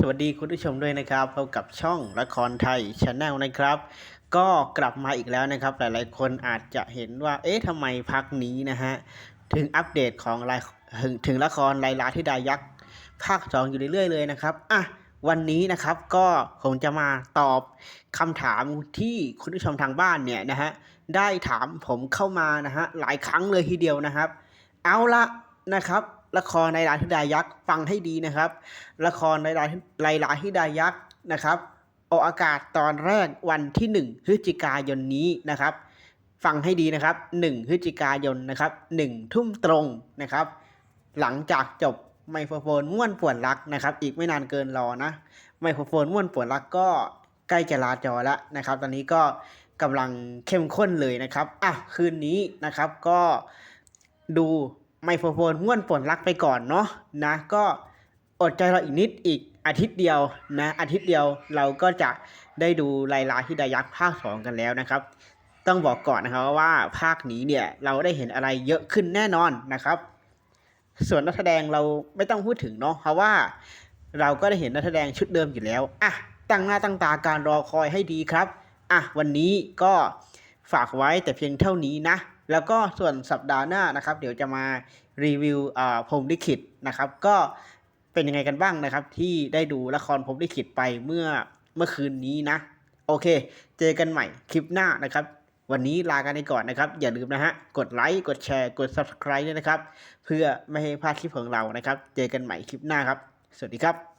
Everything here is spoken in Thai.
สวัสดีคุณผู้ชมด้วยนะครับพบกับช่องละครไทยชาแนลนะครับ ก็กลับมาอีกแล้วนะครับ หลายๆ คนอาจจะเห็นว่า เอ๊ะทำไมพักนี้นะฮะ ถึงอัปเดตของรายถึงถึงละครลายลาที่ดายักษ์ภาคสองอยู่เรื่อยๆเลยนะครับอะวันนี้นะครับก็คงจะมาตอบคำถามที่คุณผู้ชมทางบ้านเนี่ยนะฮะได้ถามผมเข้ามานะฮะหลายครั้งเลยทีเดียวนะครับ เอาละนะครับ ละครในลาธิดายักษ์ฟังให้ดีนะครับ ละครในลาในลาธิดายักษ์นะครับออกอากาศตอนแรกวันที่ 1 พฤศจิกายนนี้นะครับ ฟังให้ดีนะครับ 1 พฤศจิกายนนะครับ1ทุ่มตรงนะครับ หลังจากจบไมโครโฟนม่วนปวนรักนะครับ อีกไม่นานเกินรอนะไมโครโฟนม่วนปวนรักก็ใกล้จะลาจอแล้วนะครับ ตอนนี้ก็กำลังเข้มข้นเลยนะครับอะคืนนี้นะครับก็ดู ไมโครโฟนม่วนป่วนรักไปก่อนเนาะนะก็อดใจเราอีกนิดอีกอาทิตย์เดียวนะอาทิตย์เดียวเราก็จะได้ดูไลลาที่ดายักษ์ภาคสองกันแล้วนะครับ ต้องบอกก่อนนะครับว่าภาคนี้เนี่ยเราได้เห็นอะไรเยอะขึ้นแน่นอนนะครับ ส่วนนักแสดงเราไม่ต้องพูดถึงเนาะเพราะว่าเราก็ได้เห็นนักแสดงชุดเดิมอยู่แล้วอะตั้งหน้าตั้งตาการรอคอยให้ดีครับอะวันนี้ก็ฝากไว้แต่เพียงเท่านี้นะ แล้วก็ส่วนสัปดาห์หน้านะครับ เดี๋ยวจะมารีวิวอ่าพรมลิขิตนะครับ ก็เป็นยังไงกันบ้างนะครับ ที่ได้ดูละครพรมลิขิตไปเมื่อเมื่อคืนนี้นะ โอเค เจอกันใหม่คลิปหน้านะครับ วันนี้ลากันไปก่อนนะครับ อย่าลืมนะฮะกดไลค์กดแชร์กด Subscribe ด้วยนะครับ เพื่อไม่ให้พลาดคลิปของเรานะครับ เจอกันใหม่คลิปหน้าครับ สวัสดีครับ